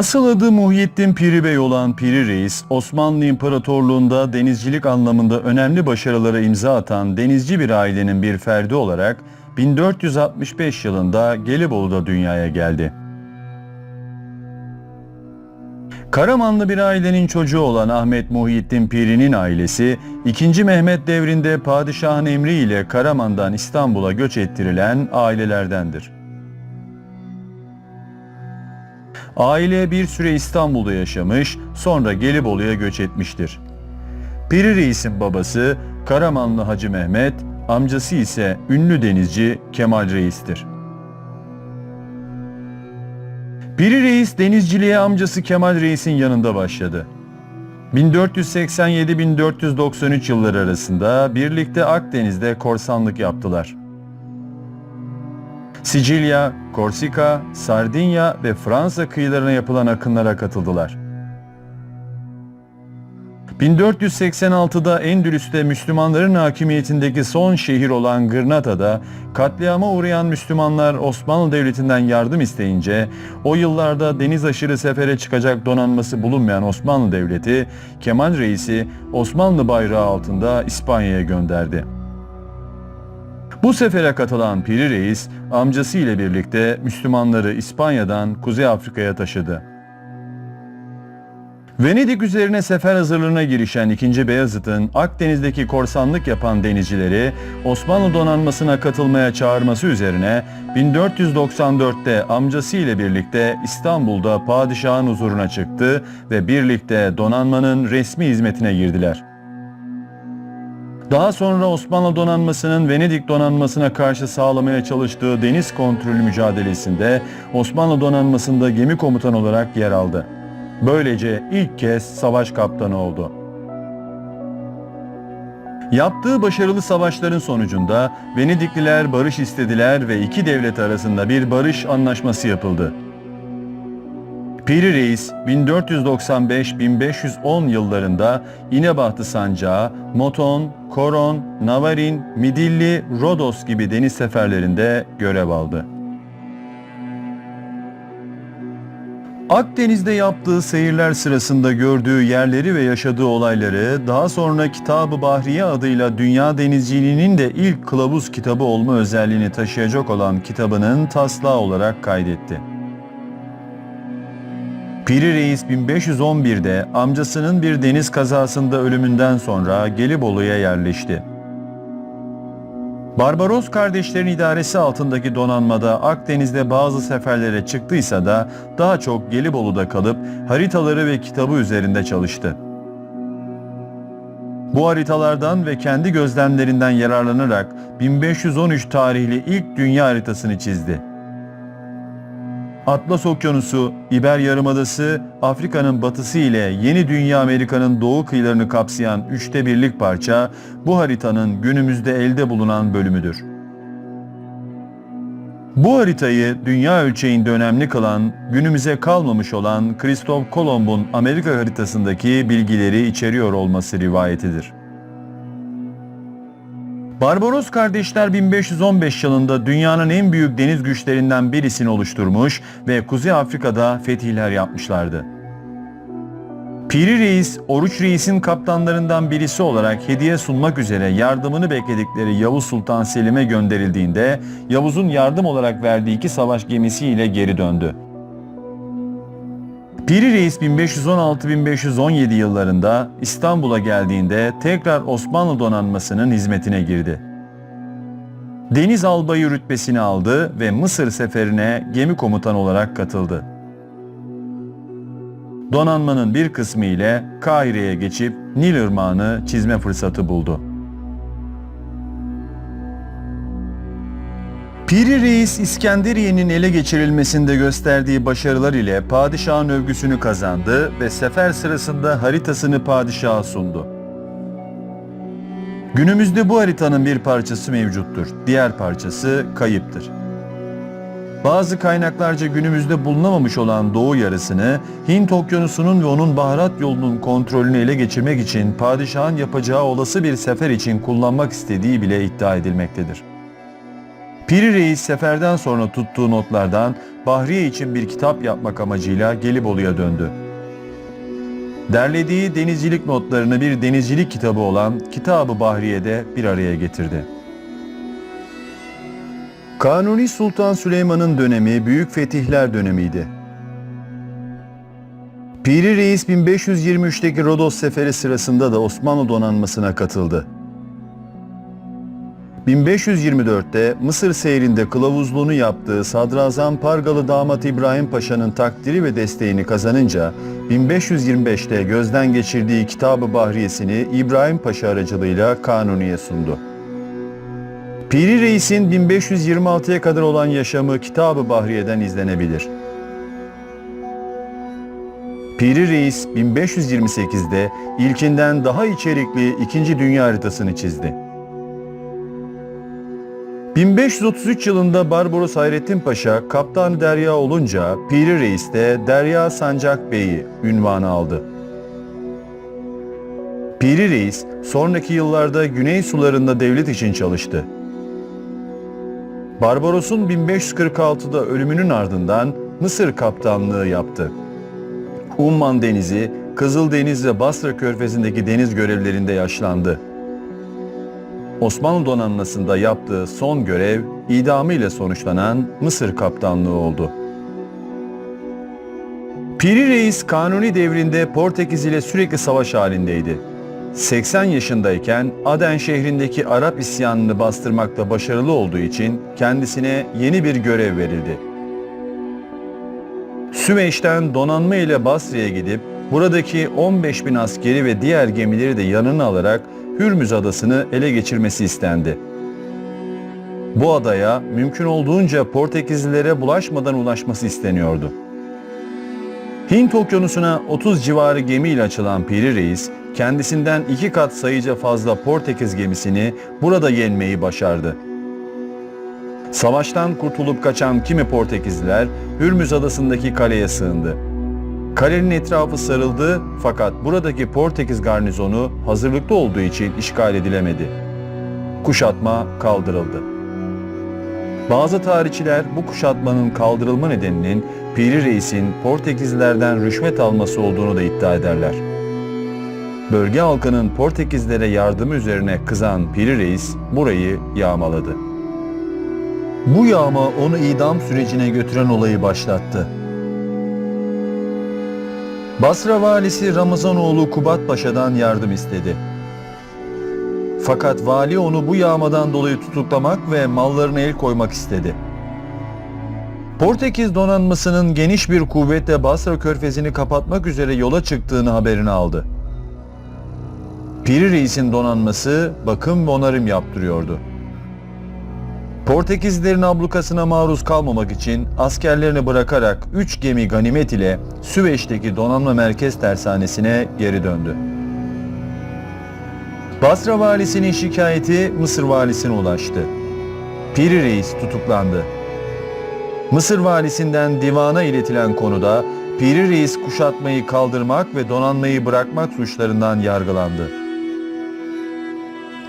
Asıl adı Muhyiddin Piri Bey olan Piri Reis, Osmanlı İmparatorluğu'nda denizcilik anlamında önemli başarılara imza atan denizci bir ailenin bir ferdi olarak 1465 yılında Gelibolu'da dünyaya geldi. Karamanlı bir ailenin çocuğu olan Ahmet Muhyiddin Piri'nin ailesi 2. Mehmet devrinde padişahın emriyle Karaman'dan İstanbul'a göç ettirilen ailelerdendir. Aile bir süre İstanbul'da yaşamış, sonra Gelibolu'ya göç etmiştir. Piri Reis'in babası Karamanlı Hacı Mehmet, amcası ise ünlü denizci Kemal Reis'tir. Piri Reis denizciliğe amcası Kemal Reis'in yanında başladı. 1487-1493 yılları arasında birlikte Akdeniz'de korsanlık yaptılar. Sicilya, Korsika, Sardinya ve Fransa kıyılarına yapılan akınlara katıldılar. 1486'da Endülüs'te Müslümanların hakimiyetindeki son şehir olan Gırnata'da katliama uğrayan Müslümanlar Osmanlı Devleti'nden yardım isteyince o yıllarda deniz aşırı sefere çıkacak donanması bulunmayan Osmanlı Devleti Kemal Reis'i Osmanlı bayrağı altında İspanya'ya gönderdi. Bu sefere katılan Piri Reis amcası ile birlikte Müslümanları İspanya'dan Kuzey Afrika'ya taşıdı. Venedik üzerine sefer hazırlığına girişen 2. Beyazıt'ın Akdeniz'deki korsanlık yapan denizcileri Osmanlı donanmasına katılmaya çağırması üzerine 1494'te amcası ile birlikte İstanbul'da padişahın huzuruna çıktı ve birlikte donanmanın resmi hizmetine girdiler. Daha sonra Osmanlı donanmasının Venedik donanmasına karşı sağlamaya çalıştığı deniz kontrolü mücadelesinde Osmanlı donanmasında gemi komutanı olarak yer aldı. Böylece ilk kez savaş kaptanı oldu. Yaptığı başarılı savaşların sonucunda Venedikliler barış istediler ve iki devlet arasında bir barış anlaşması yapıldı. Piri Reis 1495-1510 yıllarında İnebahtı Sancağı, Moton, Koron, Navarin, Midilli, Rodos gibi deniz seferlerinde görev aldı. Akdeniz'de yaptığı seyirler sırasında gördüğü yerleri ve yaşadığı olayları daha sonra Kitab-ı Bahriye adıyla dünya denizciliğinin de ilk kılavuz kitabı olma özelliğini taşıyacak olan kitabının taslağı olarak kaydetti. Piri Reis 1511'de amcasının bir deniz kazasında ölümünden sonra Gelibolu'ya yerleşti. Barbaros kardeşlerin idaresi altındaki donanmada Akdeniz'de bazı seferlere çıktıysa da daha çok Gelibolu'da kalıp haritaları ve kitabı üzerinde çalıştı. Bu haritalardan ve kendi gözlemlerinden yararlanarak 1513 tarihli ilk dünya haritasını çizdi. Atlas Okyanusu, İber Yarımadası, Afrika'nın batısı ile Yeni Dünya Amerika'nın doğu kıyılarını kapsayan üçte birlik parça bu haritanın günümüzde elde bulunan bölümüdür. Bu haritayı dünya ölçeğinde önemli kılan, günümüze kalmamış olan Kristof Kolomb'un Amerika haritasındaki bilgileri içeriyor olması rivayetidir. Barbaros kardeşler 1515 yılında dünyanın en büyük deniz güçlerinden birisini oluşturmuş ve Kuzey Afrika'da fetihler yapmışlardı. Piri Reis, Oruç Reis'in kaptanlarından birisi olarak hediye sunmak üzere yardımını bekledikleri Yavuz Sultan Selim'e gönderildiğinde Yavuz'un yardım olarak verdiği iki savaş gemisiyle geri döndü. Piri Reis 1516-1517 yıllarında İstanbul'a geldiğinde tekrar Osmanlı donanmasının hizmetine girdi. Deniz albayı rütbesini aldı ve Mısır seferine gemi komutanı olarak katıldı. Donanmanın bir kısmı ile Kahire'ye geçip Nil Irmağı'nı çizme fırsatı buldu. Piri Reis İskenderiye'nin ele geçirilmesinde gösterdiği başarılar ile padişahın övgüsünü kazandı ve sefer sırasında haritasını padişaha sundu. Günümüzde bu haritanın bir parçası mevcuttur, diğer parçası kayıptır. Bazı kaynaklarca günümüzde bulunamamış olan doğu yarısını Hint okyanusunun ve onun baharat yolunun kontrolünü ele geçirmek için padişahın yapacağı olası bir sefer için kullanmak istediği bile iddia edilmektedir. Piri Reis seferden sonra tuttuğu notlardan Bahriye için bir kitap yapmak amacıyla Gelibolu'ya döndü. Derlediği denizcilik notlarını bir denizcilik kitabı olan Kitabı Bahriye'de bir araya getirdi. Kanuni Sultan Süleyman'ın dönemi Büyük Fetihler dönemiydi. Piri Reis 1523'teki Rodos seferi sırasında da Osmanlı donanmasına katıldı. 1524'te Mısır seyrinde kılavuzluğunu yaptığı Sadrazam Pargalı damat İbrahim Paşa'nın takdiri ve desteğini kazanınca 1525'te gözden geçirdiği Kitab-ı Bahriyesini İbrahim Paşa aracılığıyla Kanuni'ye sundu. Piri Reis'in 1526'ya kadar olan yaşamı Kitab-ı Bahriye'den izlenebilir. Piri Reis 1528'de ilkinden daha içerikli ikinci dünya haritasını çizdi. 1533 yılında Barbaros Hayrettin Paşa Kaptan Derya olunca Piri Reis de Derya Sancak Bey'i ünvanı aldı. Piri Reis sonraki yıllarda güney sularında devlet için çalıştı. Barbaros'un 1546'da ölümünün ardından Mısır kaptanlığı yaptı. Umman Denizi, Kızıldeniz ve Basra Körfezi'ndeki deniz görevlerinde yaşlandı. Osmanlı donanmasında yaptığı son görev idamı ile sonuçlanan Mısır kaptanlığı oldu. Piri Reis Kanuni devrinde Portekiz ile sürekli savaş halindeydi. 80 yaşındayken Aden şehrindeki Arap isyanını bastırmakta başarılı olduğu için kendisine yeni bir görev verildi. Süveyş'ten donanma ile Basra'ya gidip buradaki 15 bin askeri ve diğer gemileri de yanına alarak Hürmüz adasını ele geçirmesi istendi. Bu adaya mümkün olduğunca Portekizlilere bulaşmadan ulaşması isteniyordu. Hint okyanusuna 30 civarı gemiyle açılan Piri Reis, kendisinden iki kat sayıca fazla Portekiz gemisini burada yenmeyi başardı. Savaştan kurtulup kaçan kimi Portekizliler Hürmüz adasındaki kaleye sığındı. Kalenin etrafı sarıldı fakat buradaki Portekiz garnizonu hazırlıklı olduğu için işgal edilemedi. Kuşatma kaldırıldı. Bazı tarihçiler bu kuşatmanın kaldırılma nedeninin Piri Reis'in Portekizlilerden rüşvet alması olduğunu da iddia ederler. Bölge halkının Portekizlere yardımı üzerine kızan Piri Reis burayı yağmaladı. Bu yağma onu idam sürecine götüren olayı başlattı. Basra valisi Ramazanoğlu Kubat Paşa'dan yardım istedi. Fakat vali onu bu yağmadan dolayı tutuklamak ve mallarına el koymak istedi. Portekiz donanmasının geniş bir kuvvetle Basra körfezini kapatmak üzere yola çıktığını haberini aldı. Piri Reis'in donanması bakım ve onarım yaptırıyordu. Portekizlilerin ablukasına maruz kalmamak için askerlerini bırakarak 3 gemi ganimet ile Süveyş'teki donanma merkez tersanesine geri döndü. Basra valisinin şikayeti Mısır valisine ulaştı. Piri Reis tutuklandı. Mısır valisinden divana iletilen konuda Piri Reis kuşatmayı kaldırmak ve donanmayı bırakmak suçlarından yargılandı.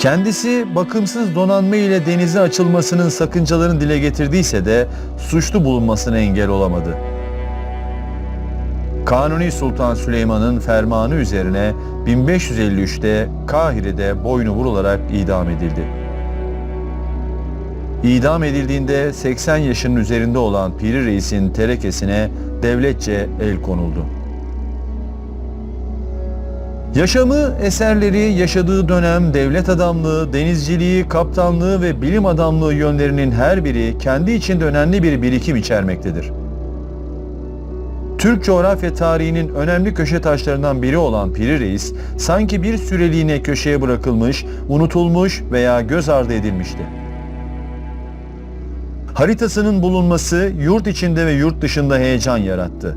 Kendisi bakımsız donanma ile denize açılmasının sakıncalarını dile getirdiyse de suçlu bulunmasına engel olamadı. Kanuni Sultan Süleyman'ın fermanı üzerine 1553'te Kahire'de boynu vurularak idam edildi. İdam edildiğinde 80 yaşının üzerinde olan Piri Reis'in terekesine devletçe el konuldu. Yaşamı, eserleri, yaşadığı dönem, devlet adamlığı, denizciliği, kaptanlığı ve bilim adamlığı yönlerinin her biri kendi içinde önemli bir birikim içermektedir. Türk coğrafya tarihinin önemli köşe taşlarından biri olan Piri Reis, sanki bir süreliğine köşeye bırakılmış, unutulmuş veya göz ardı edilmişti. Haritasının bulunması yurt içinde ve yurt dışında heyecan yarattı.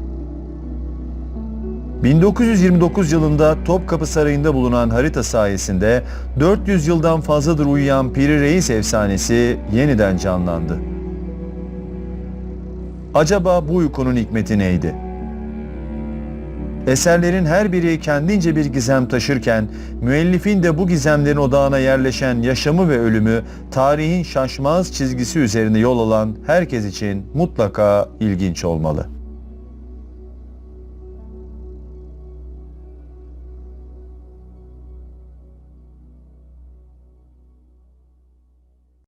1929 yılında Topkapı Sarayı'nda bulunan harita sayesinde 400 yıldan fazladır uyuyan Piri Reis efsanesi yeniden canlandı. Acaba bu uykunun hikmeti neydi? Eserlerin her biri kendince bir gizem taşırken, müellifin de bu gizemlerin odağına yerleşen yaşamı ve ölümü, tarihin şaşmaz çizgisi üzerine yol alan herkes için mutlaka ilginç olmalı.